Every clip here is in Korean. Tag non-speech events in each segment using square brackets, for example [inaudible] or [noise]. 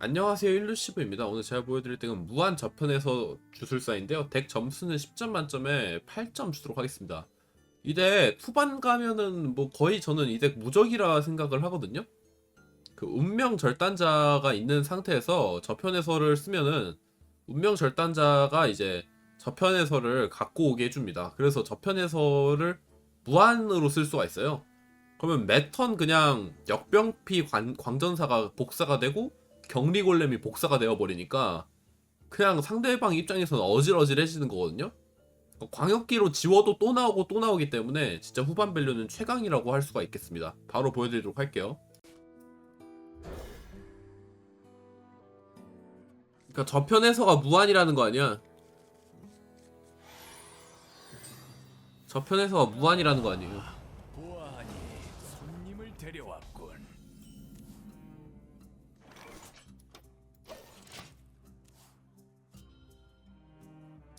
안녕하세요 일루시브입니다. 오늘 제가 보여드릴 덱은 무한 저편에서 주술사인데요. 덱 점수는 10점 만점에 8점 주도록 하겠습니다. 이 덱 후반 가면은 뭐 거의 저는 이 덱 무적이라 생각을 하거든요. 그 운명 절단자가 있는 상태에서 저편 해설을 쓰면은 운명 절단자가 이제 저편 해설을 갖고 오게 해줍니다. 그래서 저편 해설을 무한으로 쓸 수가 있어요. 그러면 매턴 그냥 역병피 관- 광전사가 복사가 되고 격리 골렘이 복사가 되어 버리니까 그냥 상대방 입장에서는 어질어질해지는 거거든요. 광역기로 지워도 또 나오고 또 나오기 때문에 진짜 후반 밸류는 최강이라고 할 수가 있겠습니다. 바로 보여드리도록 할게요. 그러니까 저편에서가 무한이라는 거 아니야? 저편에서가 무한이라는 거 아니에요?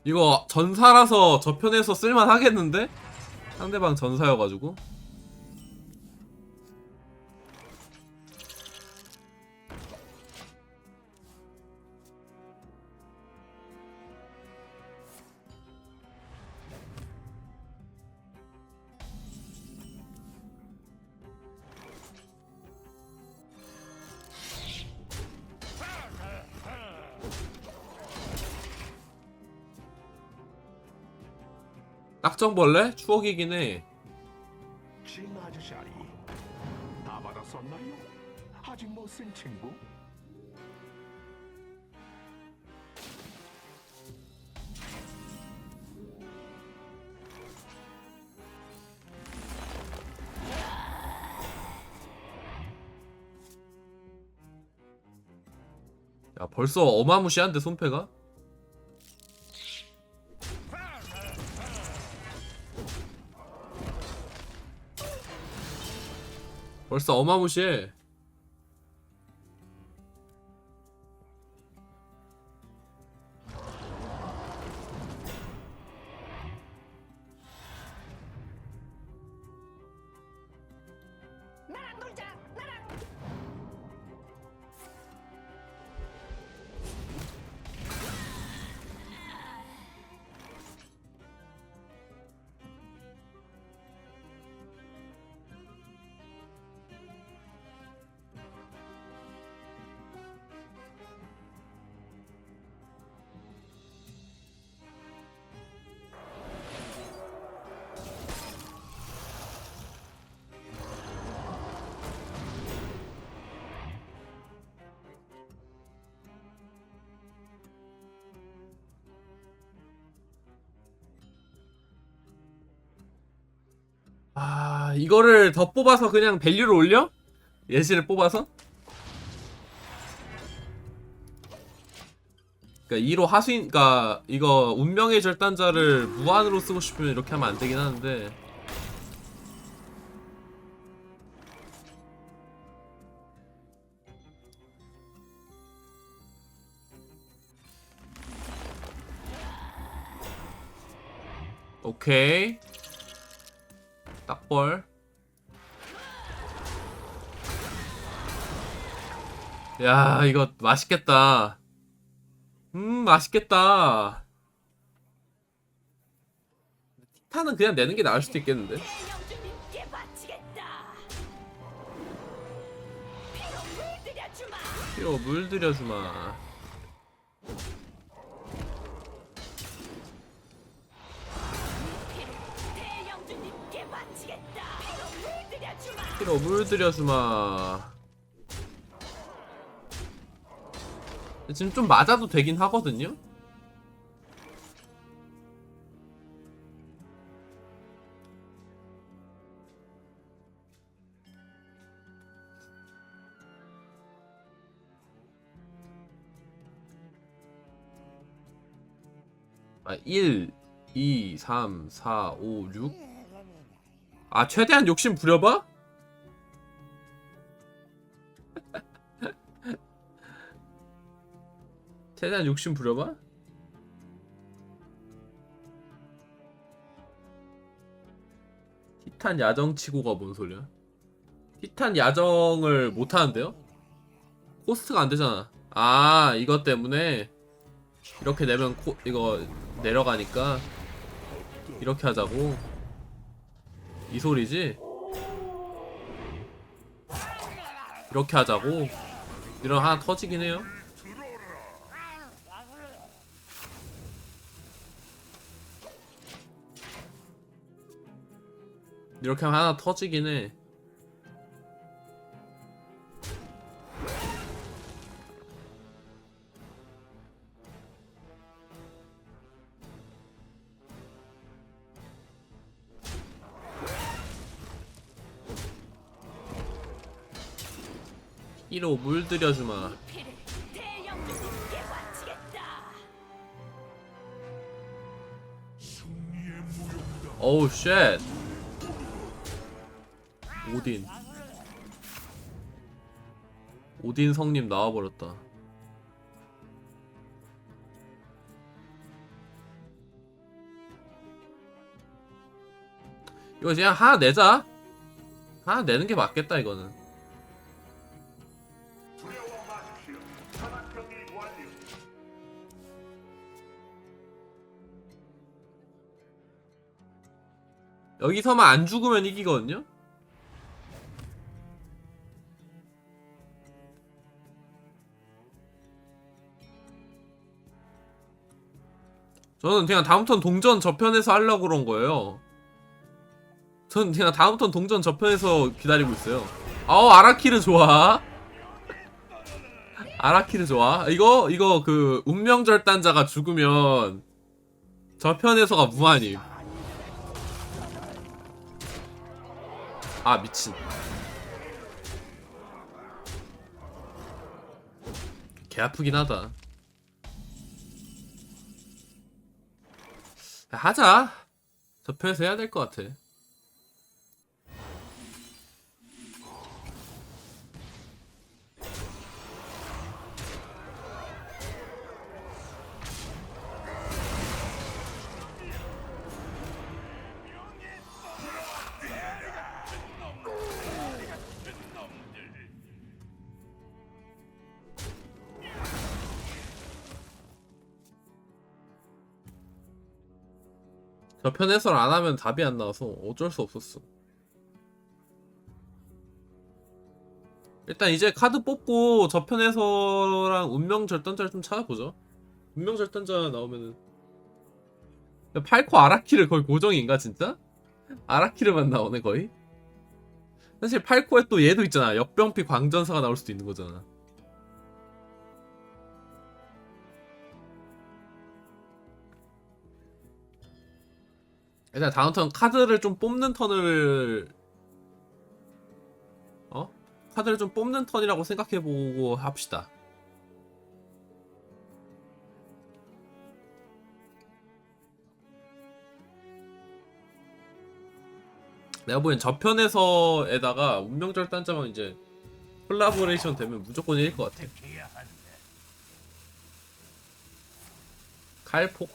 이거 전사라서 저편에서 쓸만 하겠는데? 상대방 전사여가지고 딱정벌레? 추억이긴 해다 받았었나요? 아직 못쓴 친구? 야 벌써 어마무시한데 손패가? 벌써 어마무시해 이거를 더 뽑아서 그냥 밸류를 올려? 예시를 뽑아서? 그니까 2로 하수인 그니까 이거 운명의 절단자를 무한으로 쓰고 싶으면 이렇게 하면 안 되긴 하는데 오케이 딱벌 야 이거 맛있겠다. 음 맛있겠다. 티탄은 그냥 내는 게 나을 수도 있겠는데? 피로 물들여주마. 피로 물들여주마 피로 대영주님께 바치겠다 피로 물들여주마 피로 물들여주마 지금 좀 맞아도 되긴 하거든요 아, 1, 2, 3, 4, 5, 6. 아, 최대한 욕심 부려봐? 최대한 욕심 부려봐? 티탄 야정 치고가 뭔 소리야? 티탄 야정을 못 하는데요? 코스트가 안 되잖아. 아 이것 때문에 이렇게 내면 코 이거 내려가니까 이렇게 하자고 이 소리지 이렇게 하자고 이런 하나 터지긴 해요 이렇게 하면 하나 터지긴 해 이로 물들여주마. 어우 쉣 오딘. 오딘 성님 나와버렸다. 이거 그냥 하나 내자. 하나 내는 게 맞겠다 이거는. 여기서만 안 죽으면 이기거든요 저는 그냥 다음 턴 동전 저편에서 하려고 그런 거예요. 저는 그냥 다음 턴 동전 저편에서 기다리고 있어요. 아우 아라키르 좋아. 아라키르 좋아. 이거 이거 그 운명 절단자가 죽으면 저편에서가 무한임. 아 미친. 개 아프긴 하다. 하자. 저편에서 해야 될 것 같아. 저편 해설 안 하면 답이 안 나와서 어쩔 수 없었어. 일단 이제 카드 뽑고 저편 해설랑 운명 절단자를 좀 찾아보죠. 운명 절단자 나오면은 야, 팔코 아라키를 거의 고정인가 진짜? 아라키르만 나오네 거의. 사실 팔코에 또 얘도 있잖아. 역병피 광전사가 나올 수도 있는 거잖아. 일단 다음 턴 카드를 좀 뽑는 턴을 어? 카드를 좀 뽑는 턴이라고 생각해보고 합시다. 내가 보기엔 저편에서에다가 운명절단자만 이제 콜라보레이션 되면 무조건 이길 것 같아. 칼폭.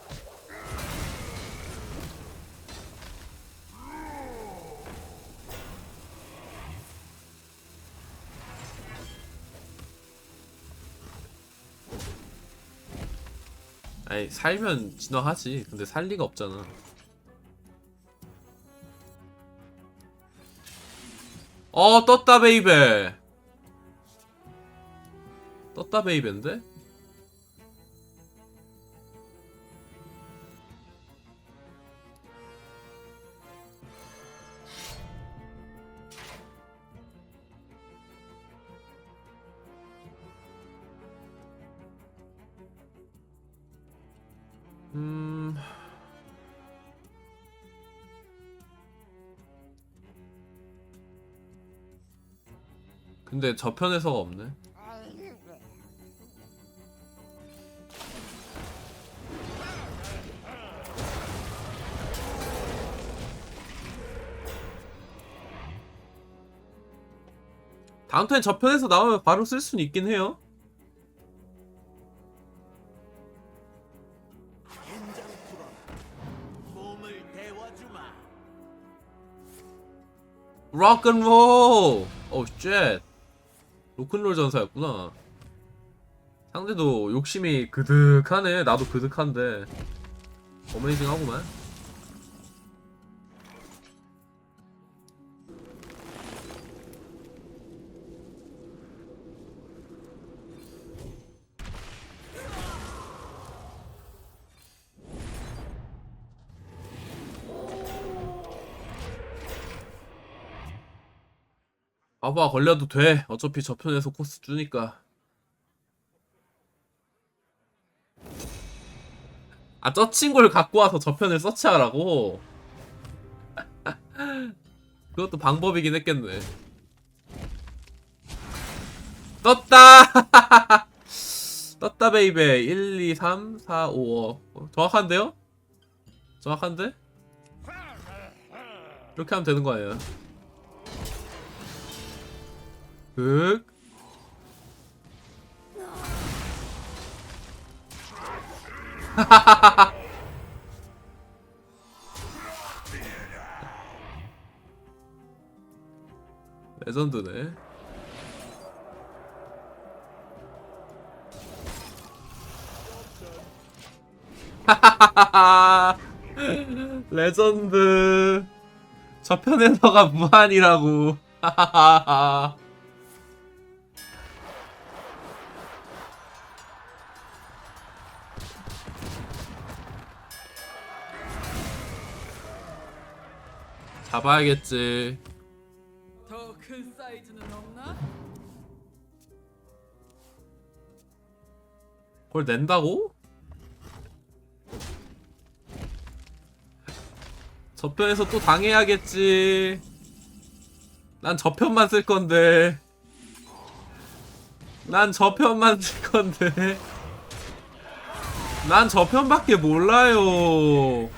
아니 살면 진화하지. 근데 살 리가 없잖아. 어 떴다 베이베. 떴다 베이베인데? 음. 근데 저편에서가 없네. 다음 턴에 저편에서 나오면 바로 쓸 수는 있긴 해요. 록앤롤! 오 쉣. 로큰롤 전사였구나. 상대도 욕심이 그득하네. 나도 그득한데. 어메이징 하구만. 봐봐 걸려도 돼. 어차피 저편에서 코스 주니까. 아, 저 친구를 갖고 와서 저편을 서치하라고? [laughs] 그것도 방법이긴 했겠네. 떴다! [laughs] 떴다, 베이베. 1, 2, 3, 4, 5. 어, 정확한데요? 정확한데? 이렇게 하면 되는 거 아니에요? 극. [laughs] 레전드네. [laughs] 레전드. 저편에서가 무한이라고. [laughs] 잡아야겠지. 더 큰 사이즈는 없나? 그걸 낸다고? 저편에서 또 당해야겠지. 난 저편만 쓸 건데. 난 저편만 쓸 건데. 난 저편밖에 몰라요.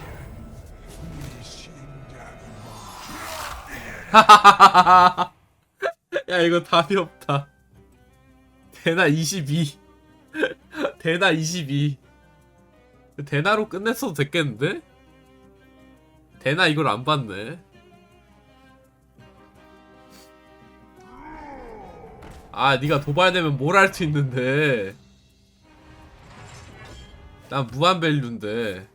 [laughs] 야, 이거 답이 없다. 대나 22. [laughs] 대나 22. 대나로 끝냈어도 됐겠는데? 대나 이걸 안 봤네. 아, 네가 도발되면 뭘 할 수 있는데. 난 무한 밸류인데.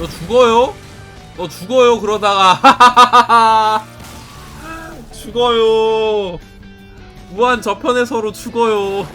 너 죽어요? 너 죽어요? 그러다가. [laughs] 죽어요. 무한 저편에서로 죽어요